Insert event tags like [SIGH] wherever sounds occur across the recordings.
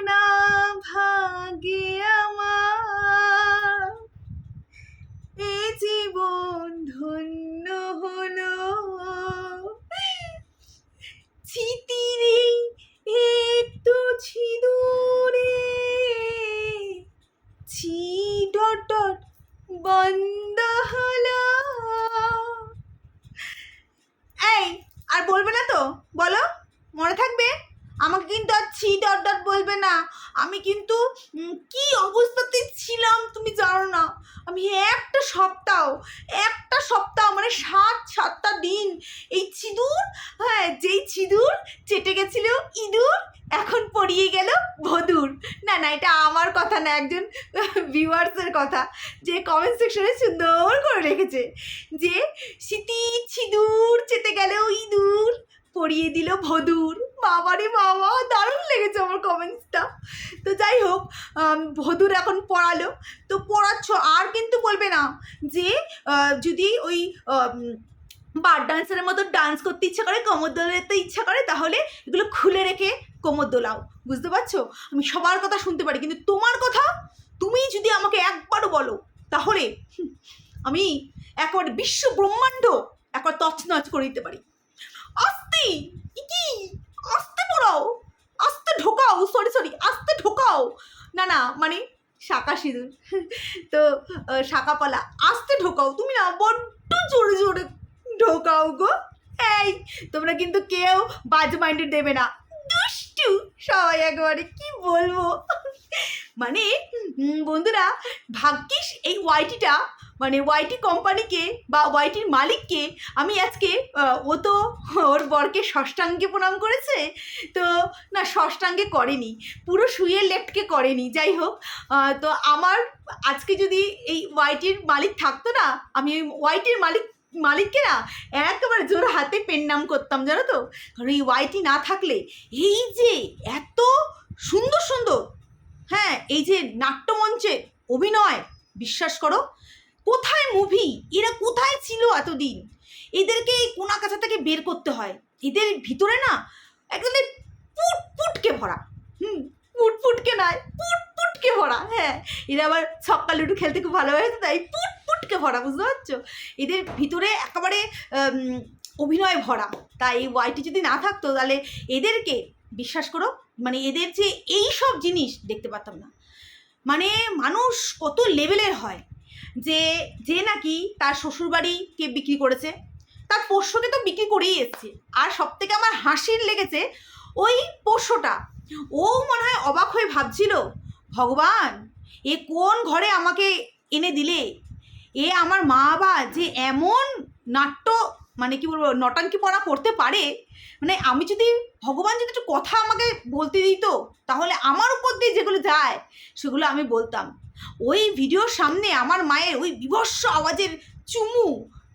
না ভাগে আমার। এ জীবন ধন্য হলো। স্মৃতিরে একটু ছিদুরে ছি ডট বন্ধ হলো। এই, আর বলবে না তো? বলো, মনে থাকবে? আমাকে কিন্তু আর ছি ডট ডট বলবে না। আমি কিন্তু কি অবস্থাতে ছিলাম তুমি জানো না। আমি একটা সপ্তাহ একটা সপ্তাহ মানে সাত, সাতটা দিন এই ছিদুর হ্যাঁ যেই ছিদুর চেটে গেছিল ইঁদুর, এখন পড়িয়ে গেল ভদুর না না, এটা আমার কথা না, একজন ভিউয়ার্সের কথা। যে কমেন্ট সেকশনে সুন্দর করে রেখেছে যে, স্মৃতি ছিদুর চেতে গেল ইঁদুর পড়িয়ে দিল ভদুর। বাবারে বাবা, দারুণ লেগেছে আমার কমেন্টসটা তো যাই হোক ভদুর এখন পড়ালো। তো পড়াচ্ছ, আর কিন্তু বলবে না যে যদি ওই বার ডান্সারের মতো ডান্স করতে ইচ্ছা করে, কোমর দোলাতে ইচ্ছা করে, তাহলে এগুলো খুলে রেখে কোমর দোলাও। বুঝতে পারছ? আমি সবার কথা শুনতে পারি, কিন্তু তোমার কথা তুমি যদি আমাকে একবারও বলো, তাহলে আমি একবার বিশ্ব ব্রহ্মাণ্ড একবার তছনছ করে দিতে পারি। আস্তে কি আস্তে পড়াও, আস্তে ঢোকাও সরি সরি আস্তে ঢোকাও। না না মানে শাঁকা সিঁদুর। [LAUGHS] তো শাঁকাপালা আস্তে ঢোকাও। তুমি না বড্ড জোরে জোরে ঢোকাও গো। এই, তোমরা কিন্তু কেউ বাজ মাইন্ডে দেবে না। দুষ্টু, সবাই একেবারে, কি বলব? মানে বন্ধুরা, ভাগ্যিস এই ওয়াইটিটা মানে ওয়াইটি কোম্পানিকে বা ওয়াইটির মালিককে আমি আজকে ও তো ওর বরকে ষষ্ঠাঙ্গে প্রণাম করেছে, তো না ষষ্ঠাঙ্গে করেনি, পুরো শুয়ে লেফটকে করেনি, যাই হোক তো আমার আজকে যদি এই ওয়াইটির মালিক থাকতো না, আমি ওই ওয়াইটির মালিক, মালিককে না একেবারে জোর হাতে পেন নাম করতাম, জানো তো? কারণ এই ওয়াইটি না থাকলে, এই যে এত সুন্দর সুন্দর হ্যাঁ এই যে নাট্যমঞ্চে অভিনয়, বিশ্বাস করো কোথায় মুভি এরা কোথায় ছিল এতদিন? এদেরকে এই কোনা কাছা থেকে বের করতে হয়। এদের ভিতরে না একদম পুট পুটকে ভরা। হুম, পুট পুটকে নয়, পুট পুটকে ভরা। হ্যাঁ এরা আবার ছক্কা লুডু খেলতে খুব ভালোবাসে, তাই পুট পুটকে ভরা, বুঝতে পারছ? এদের ভিতরে একেবারে অভিনয় ভরা। তাই এই ওয়াইটি যদি না থাকতো, তাহলে এদেরকে, বিশ্বাস করো মানে এদের যে এই সব জিনিস দেখতে পারতাম না। মানে মানুষ কত লেভেলের হয়। যে যে নাকি তার শ্বশুরবাড়িকে বিক্রি করেছে, তার পোষ্যকে তো বিক্রি করেই এসছে। আর সব থেকে আমার হাসির লেগেছে ওই পোষ্যটা। ও মনে হয় অবাক হয়ে ভাবছিল, ভগবান, এ কোন ঘরে আমাকে এনে দিলে? এ আমার মা বাবা যে এমন নাট্য মানে কি বলব, নটাঙ্কি পড়া করতে পারে মানে আমি যদি, ভগবান যদি একটু কথা আমাকে বলতে দিত, তাহলে আমার উপর দিয়ে যেগুলো যায়, সেগুলো আমি বলতাম। ওই ভিডিওর সামনে আমার মায়ের ওই বিভৎস আওয়াজের চুমু,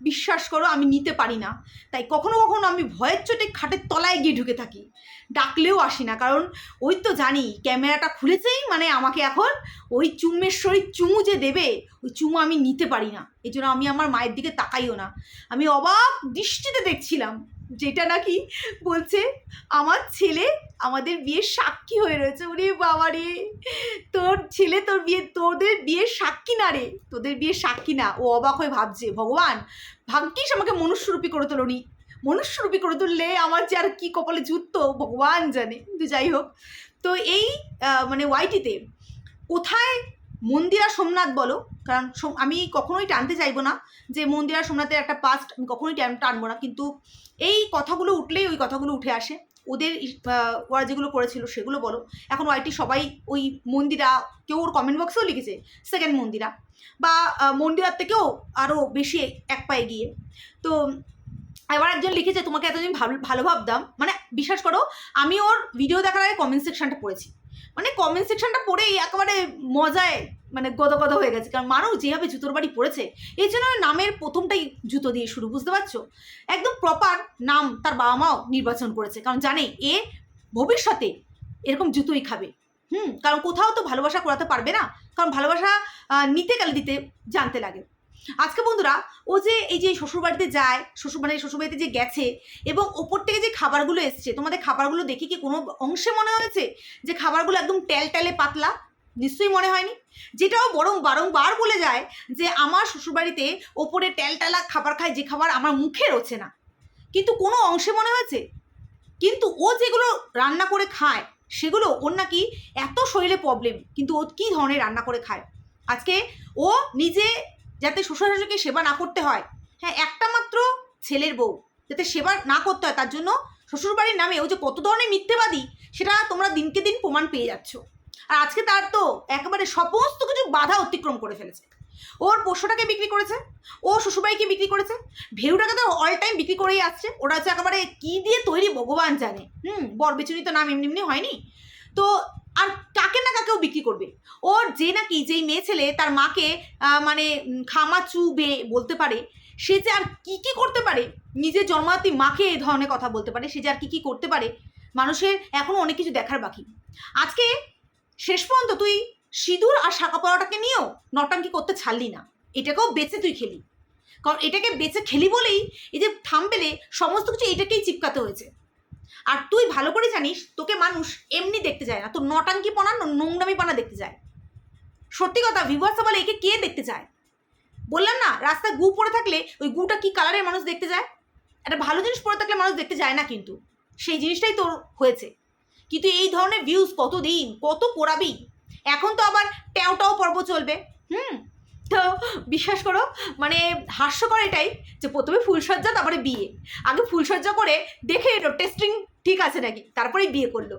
বিশ্বাস করো আমি নিতে পারি না। তাই কখনো কখনো আমি ভয়ের চোটে খাটের তলায় গিয়ে ঢুকে থাকি। ডাকলেও আসি না, কারণ ওই তো জানি ক্যামেরাটা খুলেছেই মানে আমাকে এখন ওই চুম্মেশ্বরী চুমু যে দেবে, ওই চুমু আমি নিতে পারি না। এই জন্য আমি আমার মায়ের দিকে তাকাইও না। আমি অবাক দৃষ্টিতে দেখছিলাম যেটা নাকি বলছে, আমার ছেলে আমাদের বিয়ের সাক্ষী হয়ে রয়েছে। ওরে বাবা রে! তোর ছেলে তোর বিয়ে, তোদের বিয়ের সাক্ষী না রে! তোদের বিয়ের সাক্ষী না। ও অবাক হয়ে ভাবছে, ভগবান, ভাগ্যিস আমাকে মনুষ্যরূপী করে তোলনি। মনুষ্যরূপী করে তুললে আমার যে আর কি কপালে জুটতো ভগবান জানে। কিন্তু যাই হোক, তো এই মানে ওয়াইটিতে কোথায় মন্দিরা সোমনাথ বলো? কারণ আমি কখনোই টানতে চাইব না যে মন্দিরা সোমনাথের একটা পাস্ট আমি কখনোই টান- টানবো না। কিন্তু এই কথাগুলো উঠলেই ওই কথাগুলো উঠে আসে। ওদের ওরা যেগুলো করেছিল সেগুলো বলো। এখন ওয়াইটি সবাই ওই মন্দিরা, কেউ ওর কমেন্ট বক্সেও লিখেছে সেকেন্ড মন্দিরা। বা মন্দিরার থেকেও আরও বেশি এক পায়ে গিয়ে। তো, এবার একজন লিখেছে, তোমাকে এতদিন ভালো ভালো ভাবতাম। মানে বিশ্বাস করো, আমি ওর ভিডিও দেখার আগে কমেন্ট সেকশনটা পড়েছি। মানে কমেন্ট সেকশনটা পড়েই একেবারে মজায় মানে গদ গদ হয়ে গেছে। কারণ মানুষ যেভাবে জুতোর বাড়ি পড়েছে এই জন্য নামের প্রথমটাই জুতো দিয়ে শুরু, বুঝতে পারছ? একদম প্রপার নাম তার বাবা মাও নির্বাচন করেছে। কারণ জানে, এ ভবিষ্যতে এরকম জুতোই খাবে। হুম, কারণ কোথাও তো ভালোবাসা করাতে পারবে না। কারণ ভালোবাসা নিতে গেলে দিতে জানতে লাগে। আজকে বন্ধুরা, ও যে এই যে শ্বশুরবাড়িতে যায়, শ্বশুর মানে শ্বশুরবাড়িতে যে গেছে এবং ওপর থেকে যে খাবারগুলো এসছে, তোমাদের খাবারগুলো দেখে কি কোনো অংশে মনে হয়েছে যে খাবারগুলো একদম টেল টেলে পাতলা? নিশ্চয়ই মনে হয়নি। যেটাও বরং বারংবার বলে যায় যে আমার শ্বশুরবাড়িতে ওপরে টেলটালা খাবার খায়, যে খাবার আমার মুখে রোছে না। কিন্তু কোনো অংশে মনে হয়েছে? কিন্তু ও যেগুলো রান্না করে খায়, সেগুলো ওর নাকি এত শরীরে প্রবলেম কিন্তু ও কী ধরনের রান্না করে খায়? আজকে ও নিজে যাতে শ্বশুর শাশুড়িকে সেবা না করতে হয়। হ্যাঁ একটা মাত্র ছেলের বউ যাতে সেবা না করতে হয়, তার জন্য শ্বশুরবাড়ির নামে ও যে কত ধরনের মিথ্যেবাদী, সেটা তোমরা দিনকে দিন প্রমাণ পেয়ে যাচ্ছ। আর আজকে তার তো একেবারে সমস্ত কিছু বাধা অতিক্রম করে ফেলেছে। ওর পোষ্যটাকে বিক্রি করেছে, ও শ্বশুরবাড়িকে বিক্রি করেছে ভেউটাকে তো অল টাইম বিক্রি করেই আসছে। ওরা হচ্ছে একেবারে কী দিয়ে তৈরি ভগবান জানে। হুম বর বেচুনি তো নাম এমনি এমনি হয়নি। তো আর কাকে না কাকেও বিক্রি করবে। ওর যে নাকি যেই মেয়ে ছেলে, তার মাকে মানে খামা চুবে বলতে পারে, সে যে আর কি কি করতে পারে, নিজের জন্মাতি মাকে এই ধরনের কথা বলতে পারে, সে যে আর কি কি করতে পারে, মানুষের এখনও অনেক কিছু দেখার বাকি। আজকে শেষ পর্যন্ত তুই সিঁদুর আর শাঁকা পড়াটাকে নিয়েও নটাঙ্কি করতে ছাড়লি না। এটাকেও বেঁচে তুই খেলি। কারণ এটাকে বেঁচে খেলি বলেই এই যে থামবেলে সমস্ত কিছু এটাকেই চিপকাতে হয়েছে। আর তুই ভালো করে জানিস, তোকে মানুষ এমনি দেখতে যায় না। তোর নটাঙ্কি পনা নোংরামি পানা দেখতে যায় সত্যি কথা ভিভার্সা বলে, একে কে দেখতে চায়? বললাম না, রাস্তায় গু পড়ে থাকলে ওই গুটা কি কালারের মানুষ দেখতে যায়? একটা ভালো জিনিস পড়ে থাকলে মানুষ দেখতে যায় না কিন্তু। সেই জিনিসটাই তোর হয়েছে। কিন্তু এই ধরনের ভিউজ কত দিন কত করাবি এখন তো আবার ট্যাওটাও পর্ব চলবে। হুম? তো বিশ্বাস করো মানে হাস্যকর এটাই যে প্রথমে ফুলসজ্জা তারপরে বিয়ে। আগে ফুলসজ্জা করে দেখে এলো টেস্টিং ঠিক আছে নাকি? তারপরে বিয়ে করল।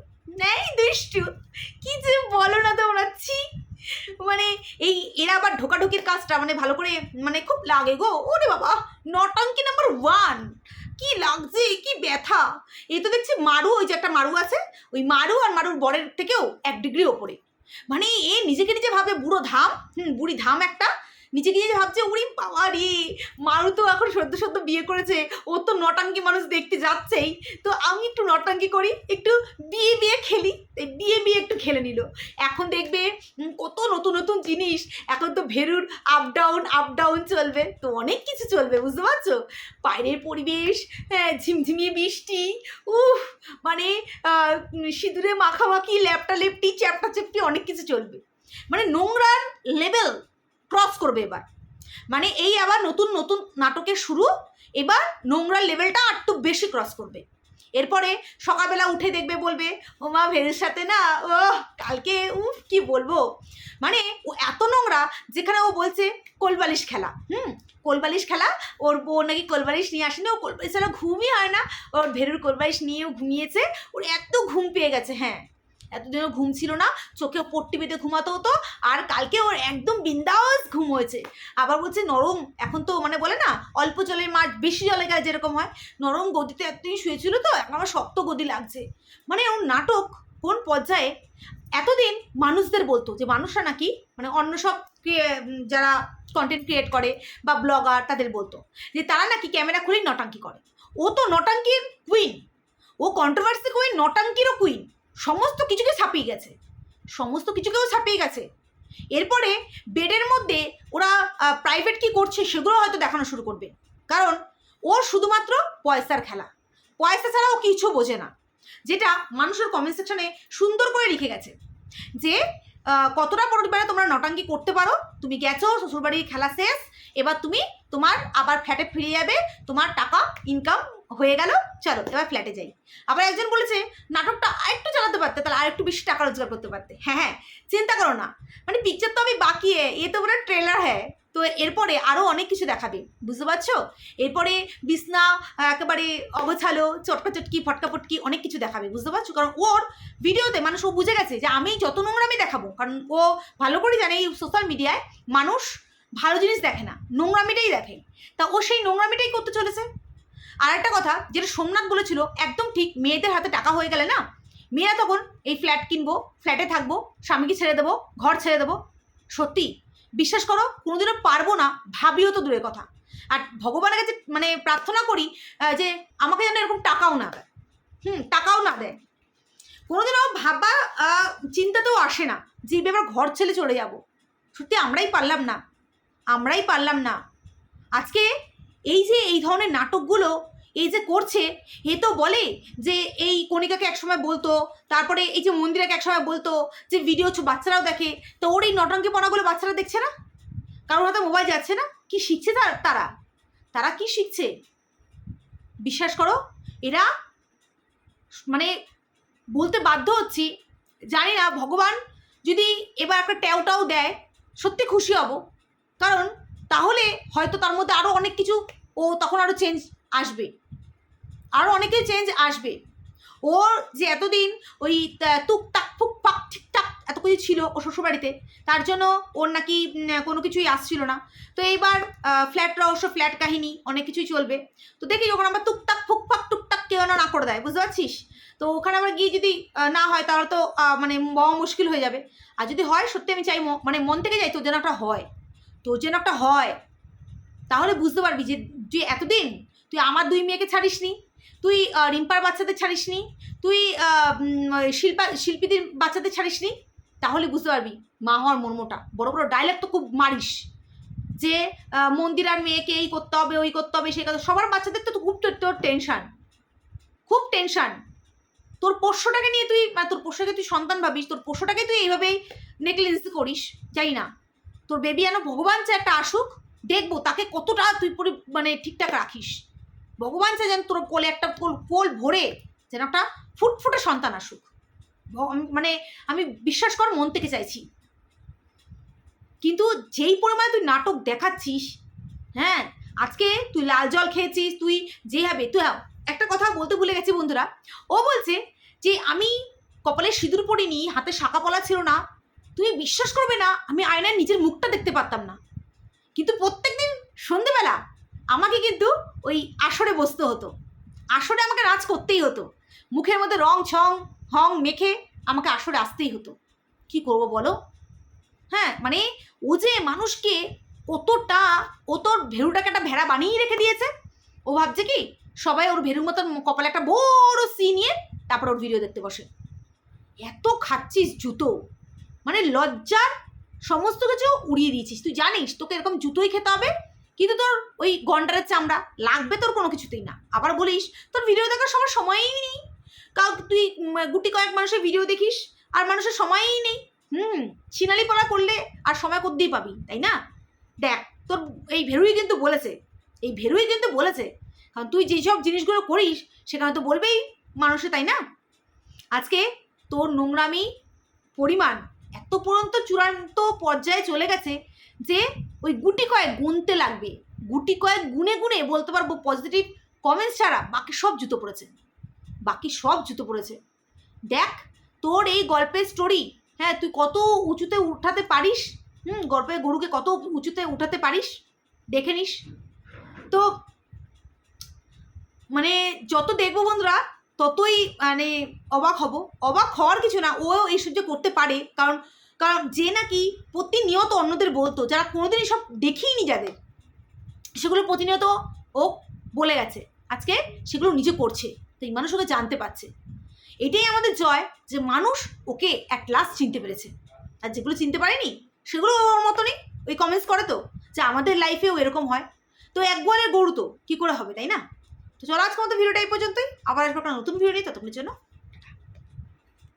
নেই দুষ্টু, কি যে বলো না তোমরা, ছি। মানে এই এরা আবার ঢোকাঢুকির কাজটা মানে ভালো করে মানে খুব লাগে গো। ওরে বাবা, নটাঙ্কি নাম্বার ওয়ান কি লাগছে, কি ব্যথা। এই তো দেখছি মারু, ওই যে একটা মারু আছে, ওই মারু আর মারুর বরের থেকেও এক ডিগ্রি ওপরে। মানে এ নিজেকে নিজে ভাবে বুড়ো ধাম হুম বুড়ি ধাম একটা নিজেকে নিজে ভাবছে উড়ি বাবা রে মারু তো এখন সদ্য সদ্য বিয়ে করেছে, ও তো নটাঙ্কি মানুষ দেখতে যাচ্ছেই। তো আমি একটু নটাঙ্কি করি, একটু বিয়ে বিয়ে খেলি বিয়ে বিয়ে একটু খেলে নিল। এখন দেখবে কত নতুন নতুন জিনিস, এখন তো ভেরুর আপ ডাউন আপ ডাউন চলবে, তো অনেক কিছু চলবে, বুঝতে পারছ? বাইরের পরিবেশ হ্যাঁ ঝিমঝিমিয়ে বৃষ্টি, উফ মানে সিঁদুরে মাখামাখি, ল্যাপটা লেপটি, চ্যাপটা চেপটি অনেক কিছু চলবে। মানে নোংরার লেভেল ক্রস করবে এবার। মানে এই আবার নতুন নতুন নাটকের শুরু, এবার নোংরার লেভেলটা আর একটু বেশি ক্রস করবে। এরপরে সকালবেলা উঠে দেখবে বলবে, ও মা, ভেরের সাথে না ও কালকে, উফ, কি বলব? মানে ও এত নোংরা যেখানে ও বলছে, কোলবালিশ খেলা। হুম, কোলবালিশ খেলা, ওর বউ নাকি কোলবালিশ নিয়ে আসেনি, ও কোলবালিশ ছাড়া ঘুমই হয় না। ওর ভেরুর কোলবালিশ নিয়েও ঘুমিয়েছে, ওর এত ঘুম পেয়ে গেছে হ্যাঁ। এতদিনও ঘুম ছিল না, চোখে পট্টি বেঁধে ঘুমাতে হতো, আর কালকে ওর একদম বিন্দাস ঘুম হয়েছে। আবার বলছে, নরম, এখন তো মানে বলে না, অল্প জলের মাঠ বেশি জলে গায়ে যেরকম হয়, নরম গদিতে এতদিন শুয়েছিল তো, এখন আমার শক্ত গদি লাগছে। মানে ওর নাটক, কোন পর্যায়ে? এতদিন মানুষদের বলতো যে, মানুষরা নাকি মানে অন্য সব যারা কন্টেন্ট ক্রিয়েট করে বা ব্লগার তাদের বলতো যে, তারা নাকি ক্যামেরা খুলেই নটাঙ্কি করে। ও তো নটাঙ্কির কুইন ও কন্ট্রোভার্সি কুইন নটাঙ্কিরও কুইন সমস্ত কিছুকে ছাপিয়ে গেছে। সমস্ত কিছুকেও ছাপিয়ে গেছে। এরপরে বেডের মধ্যে ওরা প্রাইভেট কি করছে সেগুলো হয়তো দেখানো শুরু করবে। কারণ ওর শুধুমাত্র পয়সার খেলা। পয়সা ছাড়াও কিছু বোঝে না। যেটা মানুষের কমেন্ট সেকশনে সুন্দর করে লিখে গেছে। যে কতটা পরিবারে তোমরা নটাঙ্কি করতে পারো, তুমি গেছো, শ্বশুরবাড়ির খেলা শেষ, এবার তুমি তোমার আবার ফ্ল্যাটে ফিরে যাবে, তোমার টাকা ইনকাম হয়ে গেল। চলো, এবার ফ্ল্যাটে যাই। আবার একজন বলেছে, নাটকটা আরেকটু চালাতে পারতে, তাহলে আরেকটু বেশি টাকা রোজগার করতে পারতে। হ্যাঁ হ্যাঁ চিন্তা করো না। মানে পিকচার তো আমি বাকি এ তো পুরো ট্রেলার হ্যাঁ। তো এরপরে আরও অনেক কিছু দেখাবে, বুঝতে পারছ? এরপরে বিছনা একেবারে অগোছালো চটকা চটকি ফটকা ফটকি অনেক কিছু দেখাবে, বুঝতে পারছ? কারণ ওর ভিডিওতে মানুষ, ও বুঝে গেছে যে আমি যত নোংরামি দেখাবো, কারণ ও ভালো করে জানে এই সোশ্যাল মিডিয়ায় মানুষ ভালো জিনিস দেখে না, নোংরামিটাই দেখে। তা ও সেই নোংরামিটাই করতে চলেছে? আর একটা কথা, যেটা সোমনাথ বলেছিল, একদম ঠিক, মেয়েদের হাতে টাকা হয়ে গেলে না? মেয়েরা তখন এই ফ্ল্যাট কিনবো ফ্ল্যাটে থাকব, স্বামীকে ছেড়ে দেবো, ঘর ছেড়ে দেবো। সত্যি, বিশ্বাস করো, কোনোদিনও পারব না, ভাবিও তো দূরের কথা। আর ভগবানের কাছে মানে প্রার্থনা করি যে আমাকে যেন এরকম টাকাও না দেয়। হুম, টাকাও না দেয়। কোনোদিনও ভাবা চিন্তাতেও আসে না, যে এবার ঘর ছেলে চলে যাব। সত্যি, আমরাই পারলাম না। আমরাই পারলাম না। আজকে এই যে এই ধরনের নাটকগুলো এই যে করছে, এ তো বলে যে এই কণিকাকে একসময় বলতো, তারপরে এই যে মন্দিরাকে একসময় বলতো যে ভিডিও বাচ্চারাও দেখে, তো ওর এই নটঙ্কি পড়াগুলো বাচ্চারা দেখছে না? কারোর হাতে মোবাইল যাচ্ছে না? কি শিখছে তার? তারা কি শিখছে? বিশ্বাস করো, এরা মানে বলতে বাধ্য হচ্ছি, জানি না, ভগবান যদি এবার একটা ট্যাওটাও দেয়, সত্যি খুশি হব। কারণ তাহলে হয়তো তার মধ্যে আরও অনেক কিছু ও তখন আরও চেঞ্জ আসবে। আরও অনেকেই চেঞ্জ আসবে। ওর যে এতদিন ওই তা- টুকটাক, ফুকপাক, ঠিকঠাক এত কিছু ছিল ও শ্বশুরবাড়িতে, তার জন্য ওর নাকি কোনো কিছুই আসছিল না। তো এইবার ফ্ল্যাট রহস্য ফ্ল্যাট কাহিনী, অনেক কিছুই চলবে। তো দেখি যখন আমরা টুকটাক, ফুকপাক, টুকটাক কেউ না করে দেয়, বুঝতে পারছিস? তো ওখানে আবার গিয়ে যদি না হয় তাহলে তো মানে বড় মুশকিল হয়ে যাবে। আর যদি হয়, সত্যি আমি চাই মানে মন থেকে যাই তোর যেন একটা হয়। তোর যেন একটা হয়। তাহলে বুঝতে পারবি যে তুই এতদিন তুই আমার দুই মেয়েকে ছাড়িসনি, তুই রিম্পার বাচ্চাদের ছাড়িসনি, তুই ওই শিল্পা, শিল্পীদের বাচ্চাদের ছাড়িসনি, তাহলে বুঝতে পারবি মা হওয়ার মর্মটা। বড় বড় ডায়লগ তো খুব মারিস যে মন্দিরার মেয়েকে এই করতে হবে, ওই করতে হবে সেই কথা সবার বাচ্চাদের তো খুব তোর- টেনশান খুব টেনশন তোর পোষ্যটাকে নিয়ে তুই মানে তোর পোষ্যকে তুই সন্তান ভাবিস, তোর পোষ্যটাকে তুই এইভাবেই নেগলিজেন্স করিস, জানি না। তোর বেবি যেন ভগবান চায় একটা আসুক দেখব তাকে কতটা তুই পরি মানে ঠিকঠাক রাখিস। ভগবান চায় যেন তোর কোলে একটা কোল কোল ভরে যেন একটা ফুটফুটে সন্তান আসুক। মানে আমি বিশ্বাস কর মন থেকে চাইছি। কিন্তু যেই পরিমাণে তুই নাটক দেখাচ্ছিস হ্যাঁ আজকে তুই লাল জল খেয়েছিস তুই যে হবে তুই হ্যাঁ, একটা কথা বলতে ভুলে গেছি বন্ধুরা। ও বলছে যে আমি কপালে সিঁদুর পরিনি হাতে শাঁকা পলা ছিল না তুমি বিশ্বাস করবে না, আমি আয়নায় নিজের মুখটা দেখতে পারতাম না। কিন্তু প্রত্যেকদিন সন্ধেবেলা আমাকে কিন্তু ওই আসরে বসতে হতো। আসরে আমাকে রাজ করতেই হতো। মুখের মধ্যে রং, ছং, হং মেখে আমাকে আসরে আসতেই হতো। কি করব বলো? হ্যাঁ মানে ও যে মানুষকে কতটা ও তোর ভেরুটাকে একটা ভেড়া বানিয়ে রেখে দিয়েছে, ও ভাবছে কি, সবাই ওর ভেরুর মতন কপালে একটা বড় সি নিয়ে তারপর ওর ভিডিও দেখতে বসে। এত খাচ্ছিস জুতো মানে লজ্জার সমস্ত কিছু উড়িয়ে দিয়েছিস। তুই জানিস, তোকে এরকম জুতোই খেতে হবে, কিন্তু তোর ওই গন্ডারের চামড়া লাগবে তোর কোনো কিছুতেই না। আবার বলিস, তোর ভিডিও দেখার সময় সময়ই নেই। কাউ তুই গুটি কয়েক মানুষের ভিডিও দেখিস, আর মানুষের সময়ই নেই। হুম, ছিনালি পড়া করলে আর সময় করতেই পাবি, তাই না? দেখ, তোর এই ভেরুই কিন্তু বলেছে, এই ভেরুই কিন্তু বলেছে, কারণ তুই যেসব জিনিসগুলো করিস, সেখানে তো বলবেই মানুষে, তাই না? আজকে তোর নোংরামি, পরিমাণ এত পর্যন্ত চূড়ান্ত পর্যায়ে চলে গেছে যে ওই গুটি কয়েক গুনতে লাগবে। গুটি কয়েক গুনে গুনে বলতে পারব পজিটিভ কমেন্টস ছাড়া বাকি সব জুতো পড়েছে। বাকি সব জুতো পড়েছে। দেখ, তোর এই গল্পের স্টোরি হ্যাঁ তুই কত উঁচুতে উঠাতে পারিস? হুম, গল্পের গরুকে কত উঁচুতে উঠাতে পারিস? দেখে নিস। তো মানে যত দেখব বন্ধুরা ততই মানে অবাক হব। অবাক হওয়ার কিছু না, ও এই সহ্য করতে পারে। কারণ কারণ যে নাকি প্রতিনিয়ত অন্যদের বলতো, যারা কোনোদিনই সব দেখিইনি যাদের, সেগুলো প্রতিনিয়ত ও বলে গেছে, আজকে সেগুলো নিজে করছে, তো এই মানুষ ওকে জানতে পারছে। এটাই আমাদের জয় যে মানুষ ওকে এক লাস্ট চিনতে পেরেছে। আর যেগুলো চিনতে পারেনি, সেগুলো ওর মতনই ওই কমেন্টস করে তো, যে আমাদের লাইফেও এরকম হয়। তো এক গরু তো, কী করে হবে, তাই না? তো চলো আজকে মতো ভিডিওটা এই পর্যন্তই। আবার আসব একটা নতুন ভিডিও নিয়ে, ততক্ষণের জন্য